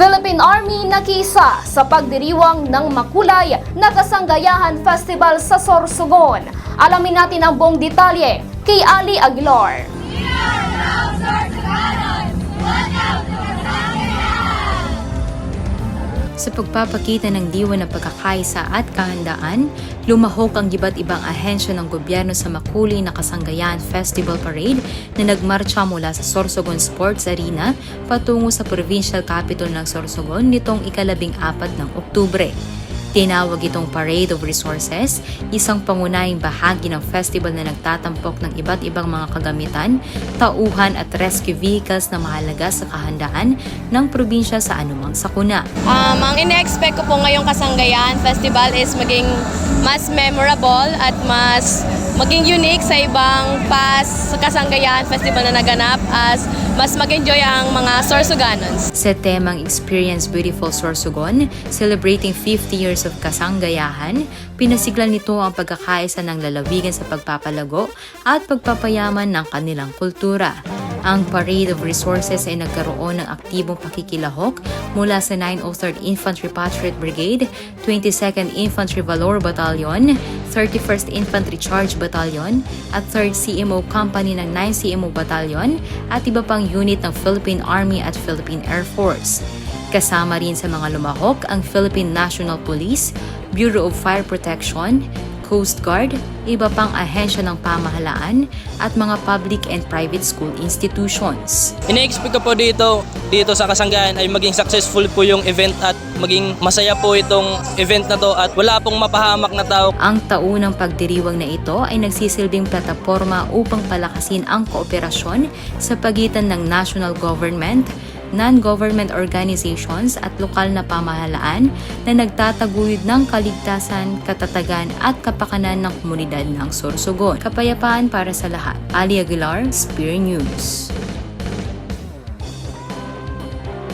Philippine Army nakisa sa pagdiriwang ng makulay na kasanggayahan festival sa Sorsogon. Alamin natin ang buong detalye kay Ali Aguilar. Sa pagpapakita ng diwa ng pagkakaisa at kahandaan, lumahok ang iba't ibang ahensya ng gobyerno sa Makuli na Kasanggayan Festival Parade na nagmarcha mula sa Sorsogon Sports Arena patungo sa provincial capital ng Sorsogon nitong ikalabing apat ng Oktubre. Tinawag itong Parade of Resources, isang pangunahing bahagi ng festival na nagtatampok ng iba't ibang mga kagamitan, tauhan at rescue vehicles na mahalaga sa kahandaan ng probinsya sa anumang sakuna. Um, ang ine-expect ko po ngayong Kasanggayan Festival is maging mas memorable at mas maging unique sa ibang past Kasanggayan Festival na naganap as mas mag-enjoy ang mga Sorsoganons. Sa temang Experience Beautiful Sorsogon, celebrating 50 years of kasanggayahan, pinasiglan nito ang pagkakaisa ng lalawigan sa pagpapalago at pagpapayaman ng kanilang kultura. Ang Parade of Resources ay nagkaroon ng aktibong pakikilahok mula sa 903rd Infantry Patriot Brigade, 22nd Infantry Valor Battalion, 31st Infantry Charge Battalion, at 3rd CMO Company ng 9 CMO Battalion at iba pang unit ng Philippine Army at Philippine Air Force. Kasama rin sa mga lumahok ang Philippine National Police, Bureau of Fire Protection, Coast Guard, iba pang ahensya ng pamahalaan at mga public and private school institutions. Ine-expect ko po dito, dito sa Kasanggayan ay maging successful po yung event at maging masaya po itong event na to at wala pong mapahamak na tao. Ang taunang pagdiriwang na ito ay nagsisilbing plataforma upang palakasin ang kooperasyon sa pagitan ng national government, non-government organizations at lokal na pamahalaan na nagtataguyod ng kaligtasan, katatagan at kapakanan ng komunidad ng Sorsogon. Kapayapaan para sa lahat. Ali Aguilar, Spear News.